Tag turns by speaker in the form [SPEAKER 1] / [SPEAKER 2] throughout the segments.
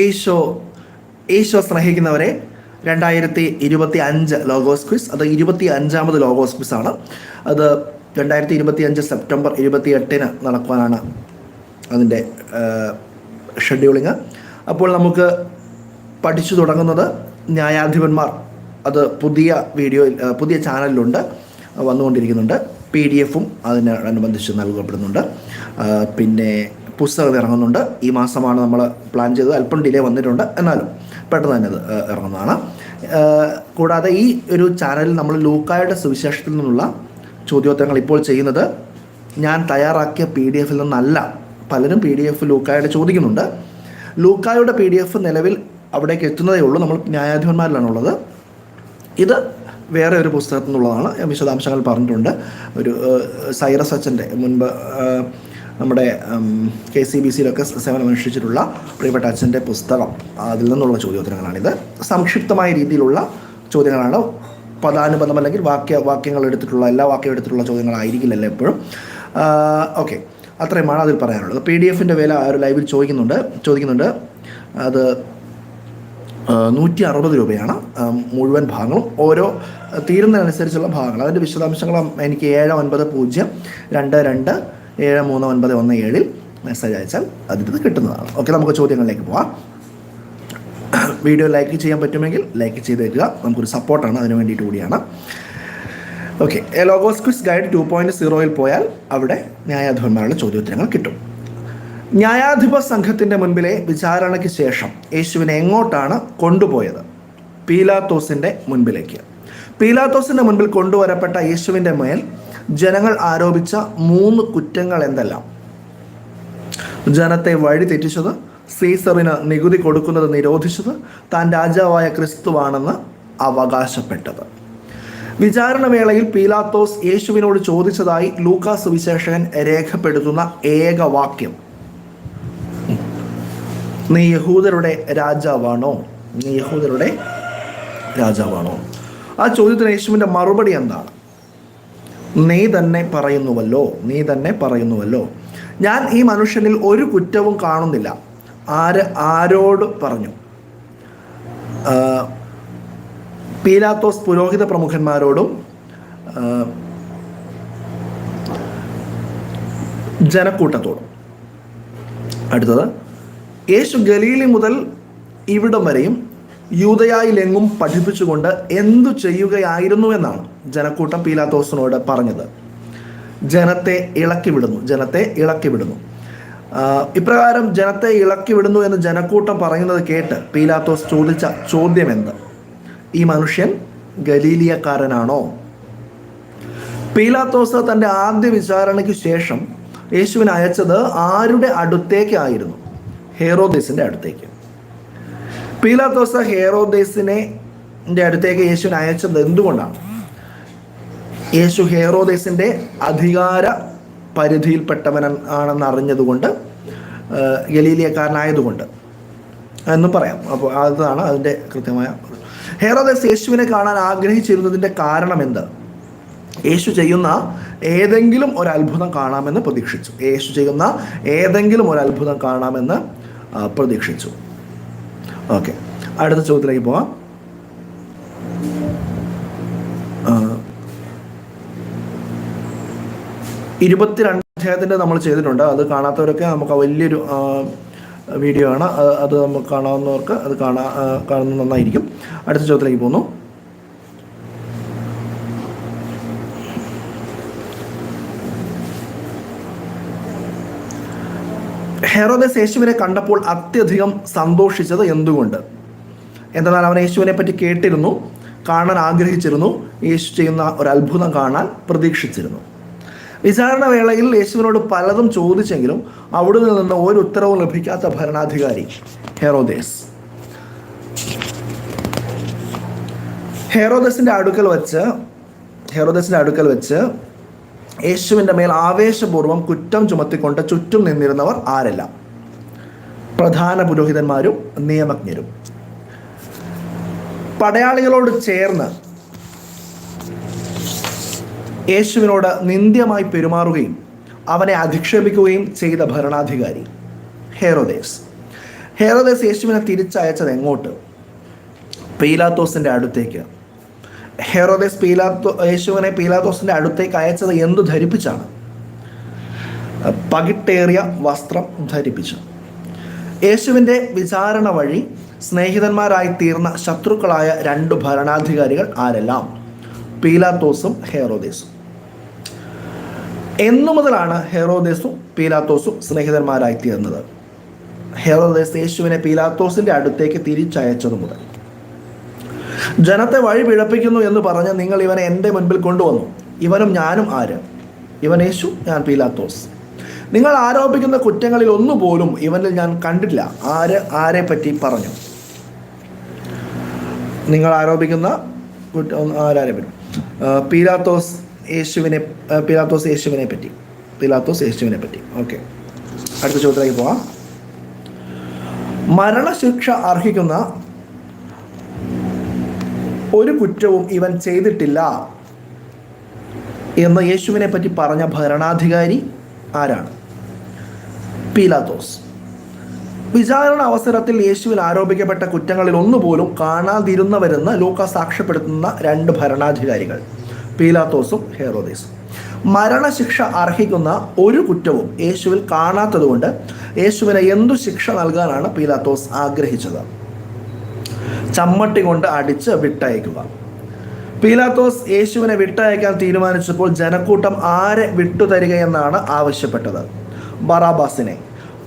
[SPEAKER 1] ഈശോ യേശോ സ്നേഹിക്കുന്നവരെ രണ്ടായിരത്തി ഇരുപത്തി അഞ്ച് ലോഗോസ് ക്വിസ് അത് ഇരുപത്തി അഞ്ചാമത് ലോഗോസ് ക്വിസ് ആണ്. അത് രണ്ടായിരത്തി ഇരുപത്തി അഞ്ച് സെപ്റ്റംബർ ഇരുപത്തി എട്ടിന് നടക്കുവാനാണ് അതിന്റെ ഷെഡ്യൂളിങ്. അപ്പോൾ നമുക്ക് പഠിച്ചു തുടങ്ങുന്നത് ന്യായാധിപന്മാർ അത് പുതിയ വീഡിയോയിൽ പുതിയ ചാനലിലുണ്ട് വന്നുകൊണ്ടിരിക്കുന്നുണ്ട്. പി ഡി എഫും അതിനോടനുബന്ധിച്ച് നൽകപ്പെടുന്നുണ്ട്. പിന്നെ പുസ്തകം ഇറങ്ങുന്നുണ്ട്. ഈ മാസമാണ് നമ്മൾ പ്ലാൻ ചെയ്തത്. അല്പം ഡിലേ വന്നിട്ടുണ്ട്. എന്നാലും പെട്ടെന്ന് തന്നെ അത് ഇറങ്ങുന്നതാണ്. കൂടാതെ ഈ ഒരു ചാനലിൽ നമ്മൾ ലൂക്കായുടെ സുവിശേഷത്തിൽ നിന്നുള്ള ചോദ്യോത്തരങ്ങൾ ഇപ്പോൾ ചെയ്യുന്നത് ഞാൻ തയ്യാറാക്കിയ പി ഡി എഫിൽ നിന്നല്ല. പലരും പി ഡി എഫ് ലൂക്കായുടെ ചോദിക്കുന്നുണ്ട്. ലൂക്കായുടെ പി ഡി എഫ് നിലവിൽ അവിടേക്ക് എത്തുന്നതേ ഉള്ളൂ. നമ്മൾ ന്യായാധിപന്മാരിലാണുള്ളത്. ഇത് വേറെ ഒരു പുസ്തകത്തിൽ നിന്നുള്ളതാണ്. വിശദാംശങ്ങൾ പറഞ്ഞിട്ടുണ്ട്. ഒരു സൈറസ് അച്ഛന്റെ മുൻപ് നമ്മുടെ കെ സി ബി സിയിലൊക്കെ സേവനം അനുഷ്ഠിച്ചിട്ടുള്ള പ്രിയപ്പെട്ട അച്ഛന്റെ പുസ്തകം. അതിൽ നിന്നുള്ള ചോദ്യോത്തരങ്ങളാണിത്. സംക്ഷിപ്തമായ രീതിയിലുള്ള ചോദ്യങ്ങളാണ്. പദാനുപദം അല്ലെങ്കിൽ വാക്യ വാക്യങ്ങൾ എടുത്തിട്ടുള്ള എല്ലാ വാക്യം എടുത്തിട്ടുള്ള ചോദ്യങ്ങളായിരിക്കില്ലല്ലോ എപ്പോഴും. ഓക്കെ. അത്രയുമാണ് അതിൽ പറയാനുള്ളത്. പി ഡി എഫിന്റെ വില ഒരു ലൈവിൽ ചോദിക്കുന്നുണ്ട് ചോദിക്കുന്നുണ്ട്. അത് നൂറ്റി അറുപത് രൂപയാണ്. മുഴുവൻ ഭാഗങ്ങളും ഓരോ തീരുന്നതിനനുസരിച്ചുള്ള ഭാഗങ്ങൾ. അതിന്റെ വിശദാംശങ്ങൾ എനിക്ക് ഏഴ് ഒൻപത് പൂജ്യം രണ്ട് രണ്ട് ഏഴ് മൂന്ന് ഒൻപത് ഒന്ന് ഏഴിൽ മെസ്സേജ് അയച്ചാൽ അതിന്റെ കിട്ടുന്നതാണ്. ഓക്കെ നമുക്ക് ചോദ്യങ്ങളിലേക്ക് പോവാം. വീഡിയോ ലൈക്ക് ചെയ്യാൻ പറ്റുമെങ്കിൽ ലൈക്ക് ചെയ്തേക്കുക നമുക്കൊരു സപ്പോർട്ടാണ് അതിന് വേണ്ടിയിട്ട് കൂടിയാണ്. Okay logos quiz guide two point സീറോയിൽ പോയാൽ അവിടെ ന്യായാധിപന്മാരുടെ ചോദ്യോത്തരങ്ങൾ കിട്ടും. ന്യായാധിപ സംഘത്തിന്റെ മുൻപിലെ വിചാരണയ്ക്ക് ശേഷം യേശുവിനെ എങ്ങോട്ടാണ് കൊണ്ടുപോയത്? പീലാത്തോസിന്റെ മുൻപിലേക്ക്. പീലാത്തോസിന്റെ മുൻപിൽ കൊണ്ടുവരപ്പെട്ട യേശുവിന്റെ മേൽ ജനങ്ങൾ ആരോപിച്ച മൂന്ന് കുറ്റങ്ങൾ എന്തെല്ലാം? ജനത്തെ വഴി തെറ്റിച്ചത് സീസറിന് നികുതി കൊടുക്കുന്നത് നിരോധിച്ചത് താൻ രാജാവായ ക്രിസ്തുവാണെന്ന് അവകാശപ്പെട്ടത്. വിചാരണ വേളയിൽ പീലാത്തോസ് യേശുവിനോട് ചോദിച്ചതായി ലൂക്കാസ് വിശേഷകൻ രേഖപ്പെടുത്തുന്ന ഏക വാക്യം. നീ യഹൂദരുടെ രാജാവാണോ? നീ യഹൂദരുടെ രാജാവാണോ? ആ ചോദ്യത്തിന് യേശുവിന്റെ മറുപടി എന്താണ്? നീ തന്നെ പറയുന്നുവല്ലോ നീ തന്നെ പറയുന്നുവല്ലോ. ഞാൻ ഈ മനുഷ്യനിൽ ഒരു കുറ്റവും കാണുന്നില്ല. ആര് ആരോട് പറഞ്ഞു? പീലാത്തോസ് പുരോഹിത പ്രമുഖന്മാരോടും ജനക്കൂട്ടത്തോടും. അടുത്തത് യേശു ഗലീലി മുതൽ ഇവിടം വരെയും യൂതയായിലെങ്ങും പഠിപ്പിച്ചുകൊണ്ട് എന്തു ചെയ്യുകയായിരുന്നു എന്നാണ്. ജനക്കൂട്ടം പീലാത്തോസിനോട് പറഞ്ഞത്. ജനത്തെ ഇളക്കി വിടുന്നു. ജനത്തെ ഇളക്കി വിടുന്നു. ഇപ്രകാരം ജനത്തെ ഇളക്കി വിടുന്നു എന്ന് ജനക്കൂട്ടം പറയുന്നത് കേട്ട് പീലാത്തോസ് ചോദിച്ച ചോദ്യം എന്ത് ഈ മനുഷ്യൻ ഗലീലിയക്കാരനാണോ? പീലാത്തോസ് തന്റെ ആദ്യ വിചാരണയ്ക്ക് ശേഷം യേശുവിനെ അയച്ചത് ആരുടെ അടുത്തേക്കായിരുന്നു ഹേറോദേസിന്റെ അടുത്തേക്ക്. പീലാത്തോസ് ഹേറോദേസിനെ അടുത്തേക്ക് യേശുവിനെ അയച്ചത് എന്തുകൊണ്ടാണ്? യേശു ഹേറോദേസിന്റെ അധികാര പരിധിയിൽപ്പെട്ടവൻ ആണെന്ന് അറിഞ്ഞതുകൊണ്ട് ഗലീലിയക്കാരനായതുകൊണ്ട്. എന്നും പറയാം. അപ്പോൾ അതാണ് അതിന്റെ കൃത്യമായ ഹേറോദേസ് യേശുവിനെ കാണാൻ ആഗ്രഹിച്ചിരുന്നതിന്റെ കാരണം എന്ത്? യേശു ചെയ്യുന്ന ഏതെങ്കിലും ഒരു അത്ഭുതം കാണാമെന്ന് പ്രതീക്ഷിച്ചു. യേശു ചെയ്യുന്ന ഏതെങ്കിലും ഒരു അത്ഭുതം കാണാമെന്ന് പ്രതീക്ഷിച്ചു. ഓക്കെ. അടുത്ത ചോദ്യത്തിലേക്ക് പോവാം. ഇരുപത്തിരണ്ട് അധ്യായത്തിന്റെ നമ്മൾ ചെയ്തിട്ടുണ്ട്. അത് കാണാത്തവരൊക്കെ നമുക്ക് വലിയൊരു വീഡിയോ ആണ്. അത് നമുക്ക് കാണാവുന്നവർക്ക് അത് കാണാ കാണുന്നത് നന്നായിരിക്കും. അടുത്ത ചോദ്യത്തിലേക്ക് പോകുന്നു. ഹെറോദസ് യേശുവിനെ കണ്ടപ്പോൾ അത്യധികം സന്തോഷിച്ചത് എന്തുകൊണ്ട്? എന്തെന്നാൽ അവൻ യേശുവിനെ പറ്റി കേട്ടിരുന്നു കാണാൻ ആഗ്രഹിച്ചിരുന്നു യേശു ചെയ്യുന്ന ഒരു അത്ഭുതം കാണാൻ പ്രതീക്ഷിച്ചിരുന്നു. വിചാരണ വേളയിൽ യേശുവിനോട് പലതും ചോദിച്ചെങ്കിലും അവിടെ നിന്ന് ഒരു ഉത്തരവും ലഭിക്കാത്ത ഭരണാധികാരി ഹെറോദേസ്. ഹെറോദസിന്റെ അടുക്കൽ വെച്ച് ഹെറോദസിന്റെ അടുക്കൽ വെച്ച് യേശുവിന്റെ മേൽ ആവേശപൂർവം കുറ്റം ചുമത്തിക്കൊണ്ട് ചുറ്റും നിന്നിരുന്നവർ ആരെല്ലാം? പ്രധാന പുരോഹിതന്മാരും നിയമജ്ഞരും. പടയാളികളോട് ചേർന്ന് യേശുവിനോട് നിന്ദ്യമായി പെരുമാറുകയും അവനെ അധിക്ഷേപിക്കുകയും ചെയ്ത ഭരണാധികാരി. ഹേറോദേസ്. ഹേറോദേസ് യേശുവിനെ തിരിച്ചയച്ചത് എങ്ങോട്ട്? പീലാത്തോസിന്റെ അടുത്തേക്ക്. ഹെറോദേസ് പീലാത്തോ യേശുവിനെ പീലാത്തോസിന്റെ അടുത്തേക്ക് അയച്ചത് എന്തു ധരിപ്പിച്ചാണ്? പകിട്ടേറിയ വസ്ത്രം ധരിപ്പിച്ചു. യേശുവിന്റെ വിചാരണ വഴി സ്നേഹിതന്മാരായി തീർന്ന ശത്രുക്കളായ രണ്ട് ഭരണാധികാരികൾ ആരെല്ലാം? പീലാത്തോസും ഹെറോദേസും. എന്നു മുതലാണ് ഹെറോദേസും പീലാത്തോസും സ്നേഹിതന്മാരായി തീർന്നത്. ഹെറോദേസ് യേശുവിനെ പീലാത്തോസിന്റെ അടുത്തേക്ക് തിരിച്ചയച്ചതു മുതൽ. ജനത്തെ വഴി പിഴപ്പിക്കുന്നു എന്ന് പറഞ്ഞ് നിങ്ങൾ ഇവനെ എന്റെ മുൻപിൽ കൊണ്ടുവന്നു. ഇവനും ഞാനും ആര്? ഇവൻ യേശു ഞാൻ പീലാത്തോസ്. നിങ്ങൾ ആരോപിക്കുന്ന കുറ്റങ്ങളിൽ ഒന്നുപോലും ഇവനിൽ ഞാൻ കണ്ടില്ല ആര് ആരെ പറ്റി പറഞ്ഞു? നിങ്ങൾ ആരോപിക്കുന്ന ആരാരെ പറ്റും? പീലാത്തോസ് യേശുവിനെ പിലാത്തോസ് യേശുവിനെ പറ്റി. പിലാത്തോസ് യേശുവിനെ പറ്റി. ഓക്കെ. അടുത്ത ചോദ്യത്തിലേക്ക് പോവാം. മരണശിക്ഷ അർഹിക്കുന്ന ഒരു കുറ്റവും ഇവൻ ചെയ്തിട്ടില്ല എന്ന് യേശുവിനെ പറ്റി പറഞ്ഞ ഭരണാധികാരി ആരാണ്? പീലാത്തോസ്. വിചാരണ അവസരത്തിൽ യേശുവിൽ ആരോപിക്കപ്പെട്ട കുറ്റങ്ങളിൽ ഒന്നുപോലും കാണാതിരുന്നവരെന്ന് ലൂക്ക സാക്ഷ്യപ്പെടുത്തുന്ന രണ്ട് ഭരണാധികാരികൾ. പീലാത്തോസും ഹെറോദീസും. മരണശിക്ഷ അർഹിക്കുന്ന ഒരു കുറ്റവും യേശുവിൽ കാണാത്തതുകൊണ്ട് യേശുവിനെ എന്തു ശിക്ഷ നൽകാനാണ് പീലാത്തോസ് ആഗ്രഹിച്ചത്? ചമ്മട്ടി കൊണ്ട് അടിച്ച് വിട്ടയക്കുക. പീലാത്തോസ് യേശുവിനെ വിട്ടയക്കാൻ തീരുമാനിച്ചപ്പോൾ ജനക്കൂട്ടം ആരെ വിട്ടുതരികയെന്നാണ് ആവശ്യപ്പെട്ടത്? ബറാബാസിനെ.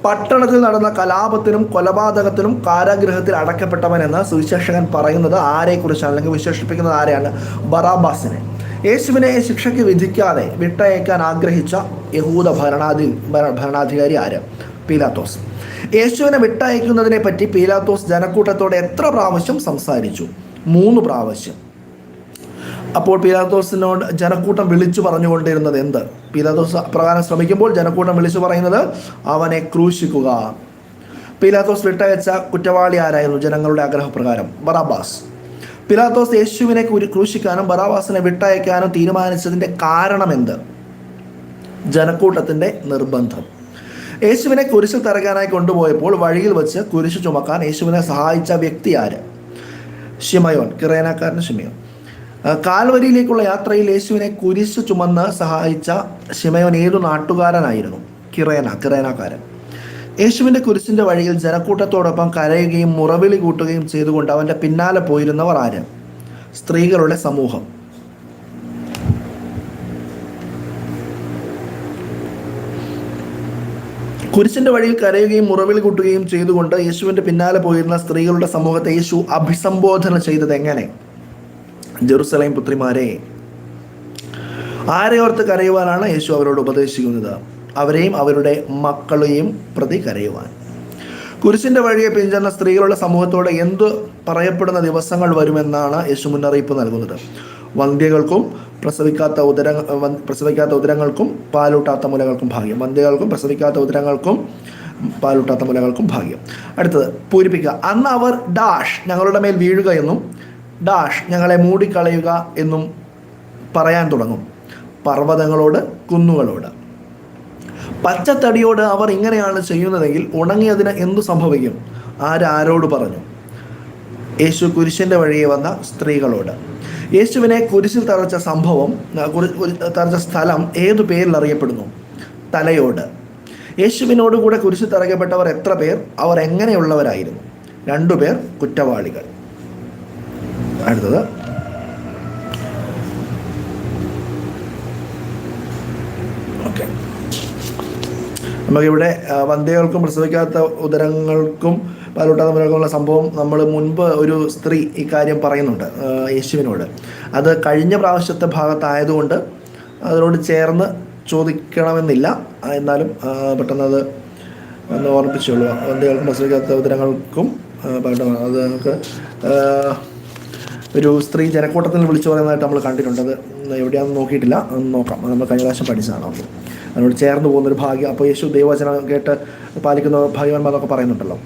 [SPEAKER 1] പട്ടണത്തിൽ നടന്ന കലാപത്തിനും കൊലപാതകത്തിനും കാരാഗ്രഹത്തിൽ അടക്കപ്പെട്ടവൻ എന്ന് സുവിശേഷകൻ പറയുന്നത് ആരെക്കുറിച്ചാണ്? അല്ലെങ്കിൽ വിശേഷിപ്പിക്കുന്നത് ആരെയാണ്? ബറാബാസിനെ. യേശുവിനെ ശിക്ഷയ്ക്ക് വിധിക്കാതെ വിട്ടയക്കാൻ ആഗ്രഹിച്ച യഹൂദ ഭരണാധി ഭരണാധികാരി ആര്? പീലാത്തോസ്. യേശുവിനെ വിട്ടയക്കുന്നതിനെ പറ്റി പീലാത്തോസ് ജനക്കൂട്ടത്തോടെ എത്ര പ്രാവശ്യം സംസാരിച്ചു? മൂന്ന് പ്രാവശ്യം. അപ്പോൾ പീലാത്തോസിനോട് ജനക്കൂട്ടം വിളിച്ചു പറഞ്ഞുകൊണ്ടിരുന്നത് എന്ത്? പീലാത്തോസ് പ്രകാരം ശ്രമിക്കുമ്പോൾ ജനക്കൂട്ടം വിളിച്ചു പറയുന്നത് അവനെ ക്രൂശിക്കുക. പീലാത്തോസ് വിട്ടയച്ച കുറ്റവാളി ആരായിരുന്നു? ജനങ്ങളുടെ ആഗ്രഹപ്രകാരം. ബറാബാസ്. പിലാത്തോസ് യേശുവിനെ കുരു- ക്രൂശിക്കാനും ബറാവാസിനെ വിട്ടയക്കാനും തീരുമാനിച്ചതിന്റെ കാരണം എന്ത് ജനക്കൂട്ടത്തിന്റെ നിർബന്ധം. യേശുവിനെ കുരിശിൽ തറകാനായി കൊണ്ടുപോയപ്പോൾ വഴിയിൽ വെച്ച് കുരിശ് ചുമക്കാൻ യേശുവിനെ സഹായിച്ച വ്യക്തി ആര്? ഷിമയോൻ കിറേനക്കാരൻ ഷിമയോൻ കാൽവരിയിലേക്കുള്ള യാത്രയിൽ യേശുവിനെ കുരിശ് ചുമന്ന് സഹായിച്ച ഷിമയോൻ ഏതു നാട്ടുകാരനായിരുന്നു? കിറേന കിറേനക്കാരൻ. യേശുവിന്റെ കുരിശിന്റെ വഴിയിൽ ജനക്കൂട്ടത്തോടൊപ്പം കരയുകയും മുറവിളി കൂട്ടുകയും ചെയ്തുകൊണ്ട് അവന്റെ പിന്നാലെ പോയിരുന്നവർ ആര്? സ്ത്രീകളുടെ സമൂഹം. കുരിശിന്റെ വഴിയിൽ കരയുകയും മുറവിളി കൂട്ടുകയും ചെയ്തുകൊണ്ട് യേശുവിന്റെ പിന്നാലെ പോയിരുന്ന സ്ത്രീകളുടെ സമൂഹത്തെ യേശു അഭിസംബോധന ചെയ്തത് എങ്ങനെ? ജെറുസലേം പുത്രിമാരെ ആരെ ഓർത്ത് കരയുവാനാണ് യേശു അവരോട് ഉപദേശിക്കുന്നത്? അവരെയും അവരുടെ മക്കളെയും പ്രതി കരയുവാൻ. കുരിശിന്റെ വഴിയെ പിഞ്ചെന്ന സ്ത്രീകളുള്ള സമൂഹത്തോടെ എന്ത് പറയപ്പെടുന്ന ദിവസങ്ങൾ വരുമെന്നാണ് യേശു മുന്നറിയിപ്പ് നൽകുന്നത്. വന്ധ്യകൾക്കും പ്രസവിക്കാത്ത ഉദര പ്രസവിക്കാത്ത ഉദരങ്ങൾക്കും പാലൂട്ടാത്ത മുലകൾക്കും ഭാഗ്യം. വന്ധ്യകൾക്കും പ്രസവിക്കാത്ത ഉദരങ്ങൾക്കും പാലൂട്ടാത്ത മുലകൾക്കും ഭാഗ്യം. അടുത്തത് പൂരിപ്പിക്കുക. അന്ന് അവർ ഡാഷ് ഞങ്ങളുടെ മേൽ വീഴുക എന്നും ഡാഷ് ഞങ്ങളെ മൂടിക്കളയുക എന്നും പറയാൻ തുടങ്ങും. പർവതങ്ങളോട് കുന്നുകളോട്. പച്ചത്തടിയോട് അവർ ഇങ്ങനെയാണ് ചെയ്യുന്നതെങ്കിൽ ഉണങ്ങിയതിന് എന്തു സംഭവിക്കും? ആരാരോട് പറഞ്ഞു? യേശു കുരിശിന്റെ വഴിയെ വന്ന സ്ത്രീകളോട്. യേശുവിനെ കുരിശിൽ തറച്ച സംഭവം തറച്ച സ്ഥലം ഏതു പേരിൽ അറിയപ്പെടുന്നു? തലയോട്. യേശുവിനോട് കൂടെ കുരിശിൽ തറയ്ക്കപ്പെട്ടവർ എത്ര പേർ? അവർ എങ്ങനെയുള്ളവരായിരുന്നു? രണ്ടുപേർ കുറ്റവാളികൾ. അടുത്തത്. ഓക്കെ. നമുക്കിവിടെ വന്ധ്യകൾക്കും പ്രസവിക്കാത്ത ഉദരങ്ങൾക്കും പാലൂട്ടാത്ത തമ്മിലുള്ള സംഭവം നമ്മൾ മുൻപ് ഒരു സ്ത്രീ ഇക്കാര്യം പറയുന്നുണ്ട് യേശുവിനോട്. അത് കഴിഞ്ഞ പ്രാവശ്യത്തെ ഭാഗത്തായതുകൊണ്ട് അതിനോട് ചേർന്ന് ചോദിക്കണമെന്നില്ല. എന്നാലും ആ, പെട്ടെന്ന് അത് ഒന്ന് ഓർമ്മിപ്പിച്ചുള്ളൂ. വന്ധ്യകൾക്കും പ്രസവിക്കാത്ത ഉദരങ്ങൾക്കും ആ, അത് നമുക്ക് ഒരു സ്ത്രീ ജനക്കൂട്ടത്തിൽ വിളിച്ചു പറയുന്നതായിട്ട് നമ്മൾ കണ്ടിട്ടുണ്ട്. അത് എവിടെയാണെന്ന് നോക്കിയിട്ടില്ല. നോക്കാം. നമ്മൾ കഴിഞ്ഞ പ്രാവശ്യം പഠിച്ചതാണ്. അത് അതിനോട് ചേർന്ന് പോകുന്നൊരു ഭാഗ്യം. അപ്പോൾ യേശു ദൈവവചനം കേട്ട് പാലിക്കുന്ന ഭാഗ്യവാന്മാരൊക്കെ പറയുന്നുണ്ടല്ലോ.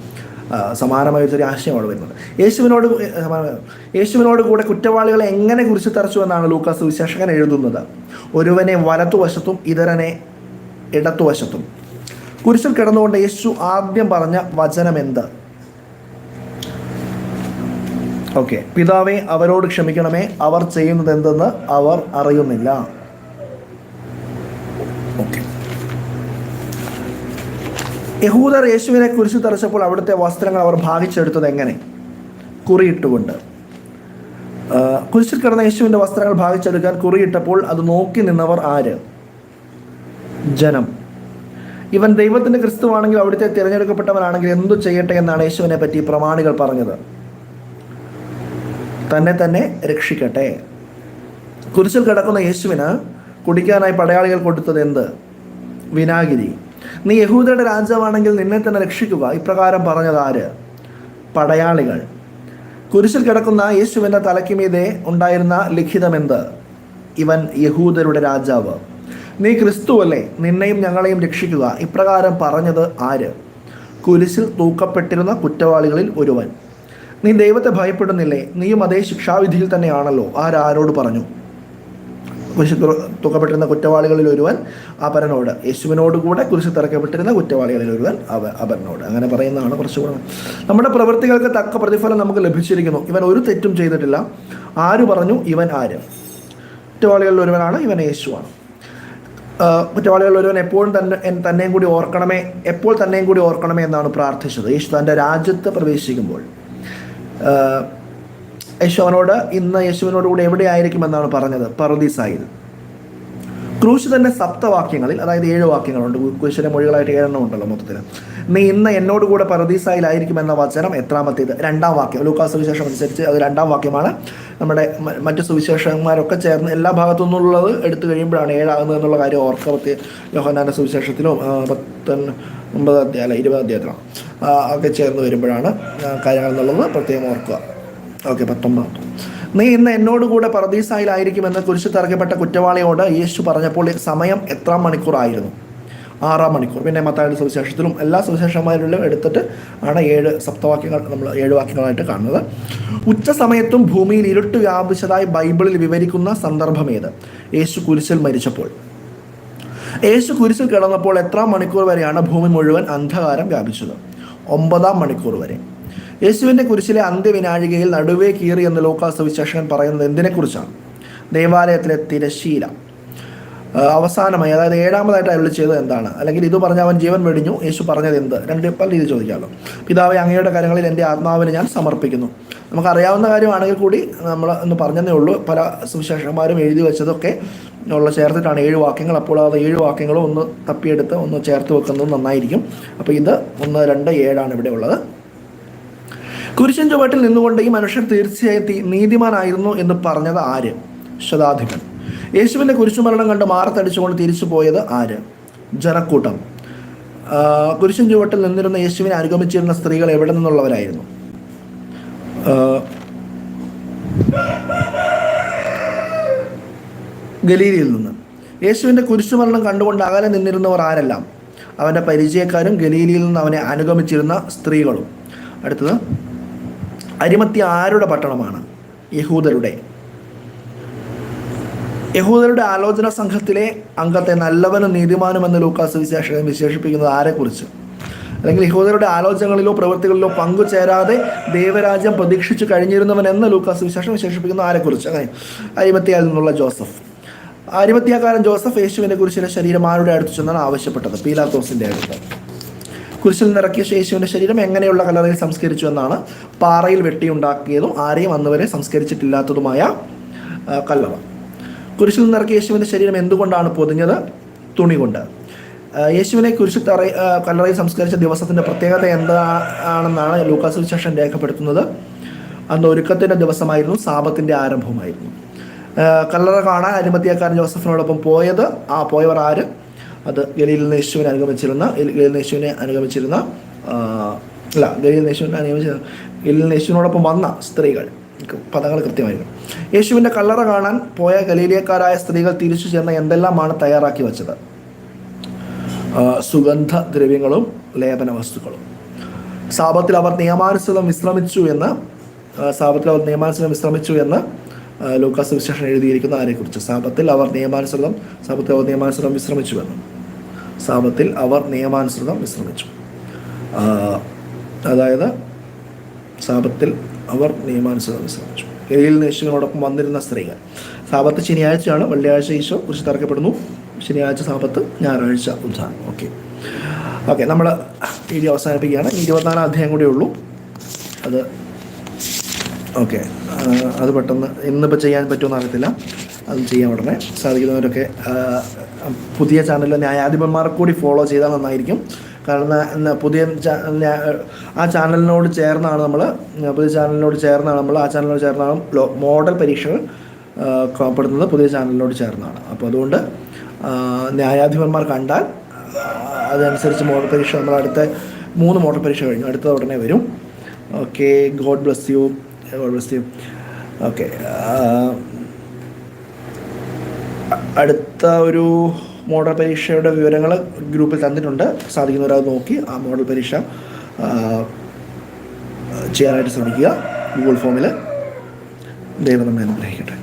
[SPEAKER 1] സമാനമായ ഒരു ആശയം അവിടെ വരുന്നത് യേശുവിനോട് യേശുവിനോട് കൂടെ കുറ്റവാളികളെ എങ്ങനെ കുറിച്ച് തറച്ചു എന്നാണ് ലൂക്കാസ് വിശേഷകൻ എഴുതുന്നത്. ഒരുവനെ വലത്തുവശത്തും ഇതരനെ ഇടത്തുവശത്തും. കുരിശിൽ കിടന്നുകൊണ്ട് യേശു ആദ്യം പറഞ്ഞ വചനം എന്ത്? ഓക്കെ. പിതാവെ അവരോട് ക്ഷമിക്കണമേ. അവർ ചെയ്യുന്നത് എന്തെന്ന് അവർ അറിയുന്നില്ല. ഓക്കെ. യഹൂദർ യേശുവിനെ കുരിശു തറച്ചപ്പോൾ അവിടുത്തെ വസ്ത്രങ്ങൾ അവർ ഭാഗിച്ചെടുത്തത് എങ്ങനെ? കുറിയിട്ടുകൊണ്ട്. കുരിശിൽ കിടന്ന യേശുവിന്റെ വസ്ത്രങ്ങൾ ഭാഗിച്ചെടുക്കാൻ കുറിയിട്ടപ്പോൾ അത് നോക്കി നിന്നവർ ആര്? ജനം. ഇവൻ ദൈവത്തിന്റെ ക്രിസ്തുവാണെങ്കിൽ അവിടുത്തെ തിരഞ്ഞെടുക്കപ്പെട്ടവനാണെങ്കിൽ എന്തു ചെയ്യട്ടെ എന്നാണ് യേശുവിനെ പറ്റി പ്രമാണികൾ പറഞ്ഞത്. തന്നെ തന്നെ രക്ഷിക്കട്ടെ. കുരിശിൽ കിടക്കുന്ന യേശുവിന് കുടിക്കാനായി പടയാളികൾ കൊടുത്തത് എന്ത്? വിനാഗിരി. നീ യഹൂദരുടെ രാജാവാണെങ്കിൽ നിന്നെ തന്നെ രക്ഷിക്കുക. ഇപ്രകാരം പറഞ്ഞത് ആര്? പടയാളികൾ. കുരിശിൽ കിടക്കുന്ന യേശുവിന്റെ തലയ്ക്ക് മീതെ ഉണ്ടായിരുന്ന ലിഖിതമെന്ത് ഇവൻ യഹൂദരുടെ രാജാവ്. നീ ക്രിസ്തുവല്ലേ നിന്നെയും ഞങ്ങളെയും രക്ഷിക്കുക. ഇപ്രകാരം പറഞ്ഞത് ആര്? കുരിശിൽ തൂക്കപ്പെട്ടിരുന്ന കുറ്റവാളികളിൽ ഒരുവൻ. നീ ദൈവത്തെ ഭയപ്പെടുന്നില്ലേ? നീയും അതേ ശിക്ഷാവിധിയിൽ തന്നെയാണല്ലോ. ആരാരോട് പറഞ്ഞു? കുരിശിൽ തുറക്കപ്പെട്ടിരുന്ന കുറ്റവാളികളിൽ ഒരുവൻ അപരനോട്. യേശുവിനോട് കൂടെ കുരിശിൽ തിറക്കപ്പെട്ടിരുന്ന കുറ്റവാളികളിൽ ഒരുവൻ അവ അപരനോട്. അങ്ങനെ പറയുന്നതാണ് കുറച്ചുകൂടെ നമ്മുടെ പ്രവൃത്തികൾക്ക് തക്ക പ്രതിഫലം നമുക്ക് ലഭിച്ചിരിക്കുന്നു. ഇവൻ ഒരു തെറ്റും ചെയ്തിട്ടില്ല. ആര് പറഞ്ഞു? ഇവൻ ആര്? കുറ്റവാളികളിൽ ഒരുവനാണ് ഇവൻ യേശുവാണ്. കുറ്റവാളികളിൽ ഒരുവൻ എപ്പോഴും തന്നെ തന്നെയും കൂടി ഓർക്കണമേ എപ്പോൾ തന്നെയും കൂടി ഓർക്കണമേ എന്നാണ് പ്രാർത്ഥിച്ചത്. യേശു തന്റെ രാജ്യത്ത് പ്രവേശിക്കുമ്പോൾ. യേശു അവനോട് ഇന്ന് യേശുവിനോട് കൂടെ എവിടെയായിരിക്കുമെന്നാണ് പറഞ്ഞത്? പറുദീസായിൽ ക്രൂശ് തന്നെ സപ്തവാക്യങ്ങളിൽ അതായത് ഏഴ് വാക്യങ്ങളുണ്ട്. കുരിശിന്റെ മൊഴികളായിട്ട് ഏഴെണ്ണം ഉണ്ടല്ലോ മൊത്തത്തിൽ നീ ഇന്ന് എന്നോട് കൂടെ പരദീസായിലായിരിക്കുമെന്ന വചനം എത്രാമത്തേത്? രണ്ടാം വാക്യം. ലൂക്കാസ് സുവിശേഷം അനുസരിച്ച് അത് രണ്ടാം വാക്യമാണ്. നമ്മുടെ മറ്റു സുവിശേഷന്മാരൊക്കെ ചേർന്ന് എല്ലാ ഭാഗത്തു നിന്നുള്ളത് എടുത്തു കഴിയുമ്പോഴാണ് ഏഴാകുന്നത് എന്നുള്ള കാര്യം ഓർക്കുക പ്രത്യേക യോഹനാന്റെ സുവിശേഷത്തിലും പത്തൊൻ ഒമ്പത് അധ്യായം അല്ല ഇരുപത് അധ്യായത്തിലാണ് ഒക്കെ ചേർന്ന് വരുമ്പോഴാണ് കാര്യങ്ങൾ എന്നുള്ളത് പ്രത്യേകം ഓർക്കുക. ഓക്കെ പത്തൊമ്പത് നീ ഇന്ന് എന്നോട് കൂടെ പറദീസായിലായിരിക്കുമെന്ന് കുരിശു തറക്കപ്പെട്ട കുറ്റവാളിയോട് യേശു പറഞ്ഞപ്പോൾ സമയം എത്ര മണിക്കൂറായിരുന്നു? ആറാം മണിക്കൂർ. പിന്നെ മത്തായുടെ സുവിശേഷത്തിലും എല്ലാ സുവിശേഷന്മാരിലും എടുത്തിട്ട് ആണ് ഏഴ് സപ്തവാക്യങ്ങൾ നമ്മൾ ഏഴ് വാക്യങ്ങളായിട്ട് കാണുന്നത്. ഉച്ച സമയത്തും ഭൂമിയിൽ ഇരുട്ട് വ്യാപിച്ചതായി ബൈബിളിൽ വിവരിക്കുന്ന സന്ദർഭം ഏത്? യേശു കുരിശിൽ മരിച്ചപ്പോൾ. യേശു കുരിശിൽ കിടന്നപ്പോൾ എത്രാം മണിക്കൂർ വരെയാണ് ഭൂമി മുഴുവൻ അന്ധകാരം വ്യാപിച്ചത്? ഒമ്പതാം മണിക്കൂർ വരെ. യേശുവിന്റെ കുരിശിലെ അന്ത്യവിനാഴികയിൽ നടുവേ കീറി എന്ന് ലോക്കാസ് സുവിശേഷകൻ പറയുന്നത് എന്തിനെക്കുറിച്ചാണ്? ദേവാലയത്തിലെ തിരശീല അവസാനമായി അതായത് ഏഴാമതായിട്ട് അയാൾ ചെയ്തത് എന്താണ്? അല്ലെങ്കിൽ ഇത് പറഞ്ഞ അവൻ ജീവൻ വെടിഞ്ഞു യേശു പറഞ്ഞത് എന്ത്? രണ്ട് പല രീതി ചോദിക്കാമല്ലോ. പിതാവെ അങ്ങയുടെ കാര്യങ്ങളിൽ എന്റെ ആത്മാവിനെ ഞാൻ സമർപ്പിക്കുന്നു. നമുക്കറിയാവുന്ന കാര്യമാണെങ്കിൽ കൂടി നമ്മൾ ഒന്ന് പറഞ്ഞതേ ഉള്ളൂ. പല സുവിശേഷന്മാരും എഴുതി വെച്ചതൊക്കെ ഉള്ള ചേർത്തിട്ടാണ് ഏഴ് വാക്യങ്ങൾ. അപ്പോൾ അത് ഏഴ് വാക്യങ്ങളും ഒന്ന് തപ്പിയെടുത്ത് ഒന്ന് ചേർത്ത് വെക്കുന്നത് നന്നായിരിക്കും. അപ്പോൾ ഇത് ഒന്ന് രണ്ട് ഏഴാണ് ഇവിടെ ഉള്ളത്. കുരിശൻ ചുവട്ടിൽ നിന്നുകൊണ്ട് ഈ മനുഷ്യൻ തീർച്ചയായും നീതിമാനായിരുന്നു എന്ന് പറഞ്ഞത് ആര്? ശതാധിപൻ. യേശുവിന്റെ കുരിശുമരണം കണ്ട് മാറത്തടിച്ചുകൊണ്ട് തിരിച്ചു പോയത് ആര്? ജനക്കൂട്ടം. കുരിശൻ ചുവട്ടിൽ നിന്നിരുന്ന യേശുവിനെ അനുഗമിച്ചിരുന്ന സ്ത്രീകൾ എവിടെ നിന്നുള്ളവരായിരുന്നു? ഗലീലിയിൽ നിന്ന്. യേശുവിന്റെ കുരിശുമരണം കണ്ടുകൊണ്ട് അകലെ നിന്നിരുന്നവർ ആരെല്ലാം? അവന്റെ പരിചയക്കാരും ഗലീലിയിൽ നിന്ന് അവനെ അനുഗമിച്ചിരുന്ന സ്ത്രീകളും. അടുത്തത് അരിമത്തി ആരുടെ പട്ടണമാണ്? യഹൂദരുടെ. യഹൂദരുടെ ആലോചന സംഘത്തിലെ അംഗത്തെ നല്ലവനും നീതിമാനും എന്ന് ലൂക്കാസ് വിശേഷം വിശേഷിപ്പിക്കുന്നത് ആരെക്കുറിച്ച്? അല്ലെങ്കിൽ യഹൂദരുടെ ആലോചനകളിലോ പ്രവൃത്തികളിലോ പങ്കുചേരാതെ ദൈവരാജ്യം പ്രതീക്ഷിച്ചു കഴിഞ്ഞിരുന്നവൻ എന്ന് ലൂക്കാസ് വിശേഷം വിശേഷിപ്പിക്കുന്ന ആരെക്കുറിച്ച്? അങ്ങനെ. അരിമത്തിയാൽ നിന്നുള്ള ജോസഫ്. അരിമത്തിയാക്കാരൻ ജോസഫ് യേശുവിനെ കുറിച്ച് ശരീരം ആരുടെ അടുത്ത് ചെന്നാണ് ആവശ്യപ്പെട്ടത്? പീലാത്തോസിന്റെ അടുത്ത്. കുരിശിൽ നിറക്കിയ യേശുവിന്റെ ശരീരം എങ്ങനെയുള്ള കലറയിൽ സംസ്കരിച്ചു എന്നാണ് പാറയിൽ വെട്ടിയുണ്ടാക്കിയതും ആരെയും അന്നുവരെ സംസ്കരിച്ചിട്ടില്ലാത്തതുമായ കല്ലറ. കുരിശിൽ നിറക്കിയ യേശുവിന്റെ ശരീരം എന്തുകൊണ്ടാണ് പൊതിഞ്ഞത്? തുണി കൊണ്ട് യേശുവിനെ കുരിശിൽ തറ കല്ലറയിൽ സംസ്കരിച്ച ദിവസത്തിന്റെ പ്രത്യേകത എന്താണെന്നാണ് ലൂക്കാസ് വിശേഷം രേഖപ്പെടുത്തുന്നത്. അന്ന് ഒരുക്കത്തിന്റെ ദിവസമായിരുന്നു സാപത്തിന്റെ ആരംഭമായിരുന്നു കല്ലറ കാണാൻ അരിമത്തിയക്കാരൻ ജോസഫിനോടൊപ്പം പോയത്. ആ പോയവർ ആര്? അത് ഗലീൽ യേശുവിനെ അനുഗമിച്ചിരുന്ന ഗലീൽ യേശുവിനെ അനുഗമിച്ചിരുന്ന അല്ല ഗലീൽ യേശുവിനെ അനുഗമിച്ചിരുന്ന ഗലീൽ യേശുവിനോടൊപ്പം വന്ന സ്ത്രീകൾ പദങ്ങൾ കൃത്യമായിരുന്നു. യേശുവിന്റെ കല്ലറ കാണാൻ പോയ ഗലീലിയക്കാരായ സ്ത്രീകൾ തിരിച്ചു ചേർന്ന എന്തെല്ലാമാണ് തയ്യാറാക്കി വെച്ചത്? സുഗന്ധ ദ്രവ്യങ്ങളും ലേപന വസ്തുക്കളും. സാപത്തിൽ അവർ നിയമാനുസൃതം വിശ്രമിച്ചു എന്ന് സാപത്തിൽ അവർ നിയമാനുസൃതം വിശ്രമിച്ചു എന്ന് ലൂക്കാസ് വിശേഷം എഴുതിയിരിക്കുന്ന ആരെക്കുറിച്ച്? സാപത്തിൽ അവർ നിയമാനുസൃതം സാപത്തിൽ അവർ നിയമാനുസൃതം വിശ്രമിച്ചു എന്ന് സാപത്തിൽ അവർ നിയമാനുസൃതം വിശ്രമിച്ചു. അതായത് സാപത്തിൽ അവർ നിയമാനുസൃതം വിശ്രമിച്ചു. ഗലീൽ യേശുവിനോടൊപ്പം വന്നിരുന്ന സ്ത്രീകൾ. സാപത്ത് ശനിയാഴ്ചയാണ് വെള്ളിയാഴ്ച ഈശോ കുറിച്ച് തറക്കപ്പെടുന്നു ശനിയാഴ്ച സാപത്ത് ഞായറാഴ്ച ഉദ്ധാനം ഓക്കെ. ഓക്കെ നമ്മൾ വീഡിയോ അവസാനിപ്പിക്കുകയാണ്. ഇരുപത്തിനാലാം അധ്യായം കൂടെ ഉള്ളൂ. അത് ഓക്കെ. അത് പെട്ടെന്ന് ഇന്നിപ്പോൾ ചെയ്യാൻ പറ്റുമെന്ന് അറിയത്തില്ല. അത് ചെയ്യാൻ ഉടനെ സാധിക്കുന്നവരൊക്കെ പുതിയ ചാനലിലെ ന്യായാധിപന്മാർ കൂടി ഫോളോ ചെയ്താൽ നന്നായിരിക്കും. കാരണം പുതിയ ആ ചാനലിനോട് ചേർന്നാണ് നമ്മൾ പുതിയ ചാനലിനോട് ചേർന്നാണ് നമ്മൾ ആ ചാനലിനോട് ചേർന്നാണ് മോഡൽ പരീക്ഷകൾ പെടുന്നത് പുതിയ ചാനലിനോട് ചേർന്നാണ്. അപ്പോൾ അതുകൊണ്ട് ന്യായാധിപന്മാർ കണ്ടാൽ അതനുസരിച്ച് മോഡൽ പരീക്ഷ നമ്മൾ അടുത്ത മൂന്ന് മോഡൽ പരീക്ഷ കഴിഞ്ഞു അടുത്ത ഉടനെ വരും. Okay God bless you God bless you okay. അടുത്ത ഒരു മോഡൽ പരീക്ഷയുടെ വിവരങ്ങൾ ഗ്രൂപ്പിൽ തന്നിട്ടുണ്ട്. സാധിക്കുന്നവരത് നോക്കി ആ മോഡൽ പരീക്ഷ ചെയ്യാനായിട്ട് ശ്രമിക്കുക. ഗൂഗിൾ ഫോമിൽ ദൈവം നമ്മെ അനുഗ്രഹിക്കട്ടെ.